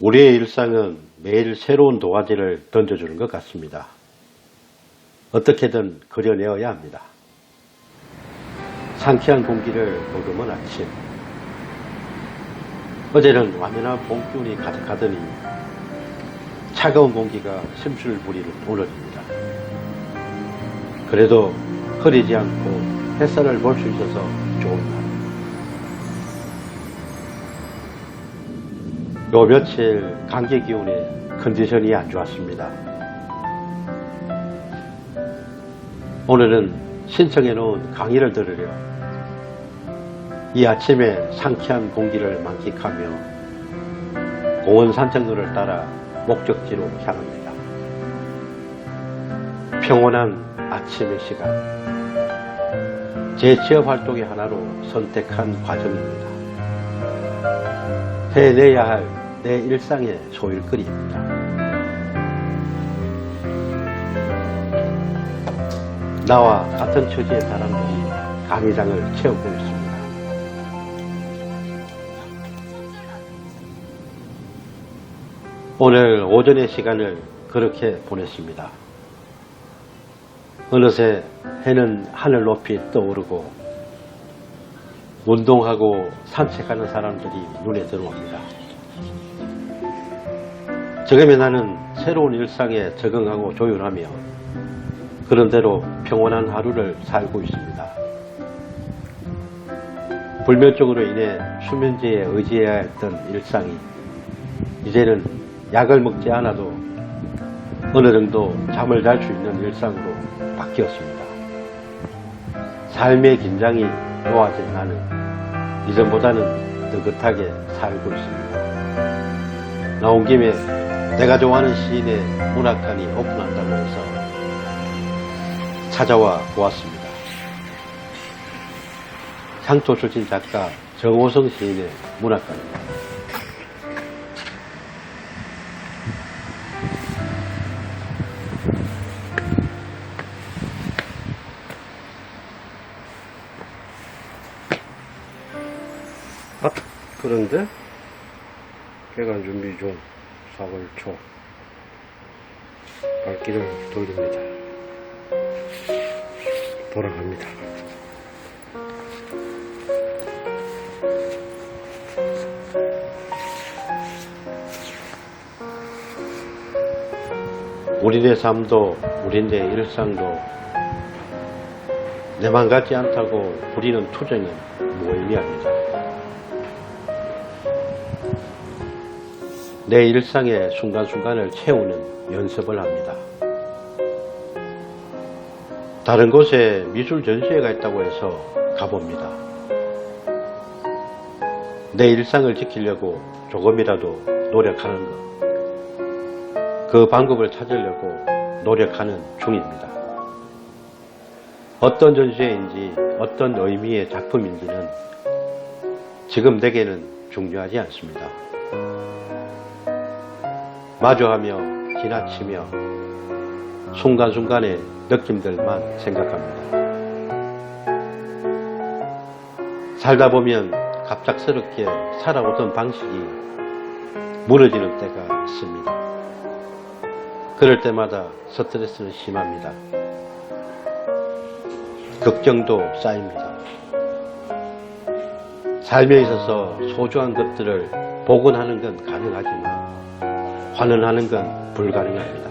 우리의 일상은 매일 새로운 도화지를 던져주는 것 같습니다. 어떻게든 그려내어야 합니다. 상쾌한 공기를 머금은 아침. 어제는 완연한 봄 기운이 가득하더니 차가운 공기가 심술 부리는 오늘입니다. 그래도 흐리지 않고 햇살을 볼 수 있어서 좋은 날. 요 며칠 감기 기운에 컨디션이 안 좋았습니다. 오늘은 신청해 놓은 강의를 들으려 이 아침에 상쾌한 공기를 만끽하며 공원 산책로를 따라 목적지로 향합니다. 평온한 아침의 시간. 제 취업 활동의 하나로 선택한 과정입니다. 해내야 할 내 일상의 소일거리입니다. 나와 같은 처지의 사람들이 강의장을 채우고 있습니다. 오늘 오전의 시간을 그렇게 보냈습니다. 어느새 해는 하늘 높이 떠오르고 운동하고 산책하는 사람들이 눈에 들어옵니다. 지금의 나는 새로운 일상에 적응하고 조율하며 그런대로 평온한 하루를 살고 있습니다. 불면증으로 인해 수면제에 의지해야 했던 일상이 이제는 약을 먹지 않아도 어느 정도 잠을 잘 수 있는 일상으로 바뀌었습니다. 삶의 긴장이 놓아진 나는 이전보다는 느긋하게 살고 있습니다. 나온 김에 내가 좋아하는 시인의 문학관이 오픈한다고 해서 찾아와 보았습니다. 상토 출신 작가 정호성 시인의 문학관입니다. 아, 그런데 개간 준비 중 4월 초 발길을 돌립니다. 돌아갑니다. 우리네 삶도 우리네 일상도 내만 같지 않다고 부리는 투정은 무의미합니다. 내 일상의 순간순간을 채우는 연습을 합니다. 다른 곳에 미술 전시회가 있다고 해서 가봅니다. 내 일상을 지키려고 조금이라도 노력하는 것. 그 방법을 찾으려고 노력하는 중입니다. 어떤 전시회인지 어떤 의미의 작품인지는 지금 내게는 중요하지 않습니다. 마주하며 지나치며 순간순간의 느낌들만 생각합니다. 살다 보면 갑작스럽게 살아오던 방식이 무너지는 때가 있습니다. 그럴 때마다 스트레스는 심합니다. 걱정도 쌓입니다. 삶에 있어서 소중한 것들을 복원하는 건 가능하지만 환원하는 건 불가능합니다.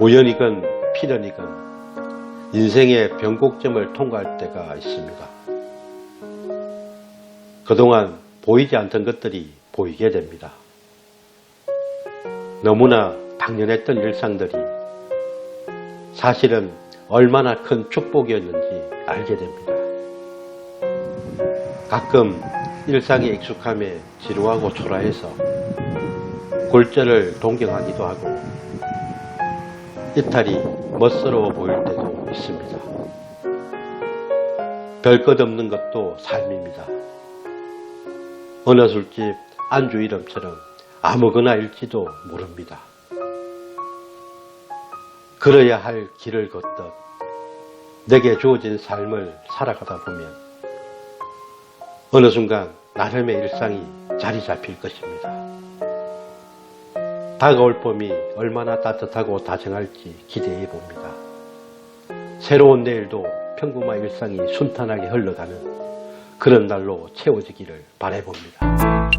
우연이건 필연이건 인생의 변곡점을 통과할 때가 있습니다. 그동안 보이지 않던 것들이 보이게 됩니다. 너무나 당연했던 일상들이 사실은 얼마나 큰 축복이었는지 알게 됩니다. 가끔 일상에 익숙함에 지루하고 초라해서 골절을 동경하기도 하고 이탈이 멋스러워 보일 때도 있습니다. 별것 없는 것도 삶입니다. 어느 술집 안주 이름처럼 아무거나일지도 모릅니다. 걸어야 할 길을 걷듯 내게 주어진 삶을 살아가다 보면 어느 순간 나름의 일상이 자리 잡힐 것입니다. 다가올 봄이 얼마나 따뜻하고 다정할지 기대해 봅니다. 새로운 내일도 평범한 일상이 순탄하게 흘러가는 그런 날로 채워지기를 바라봅니다.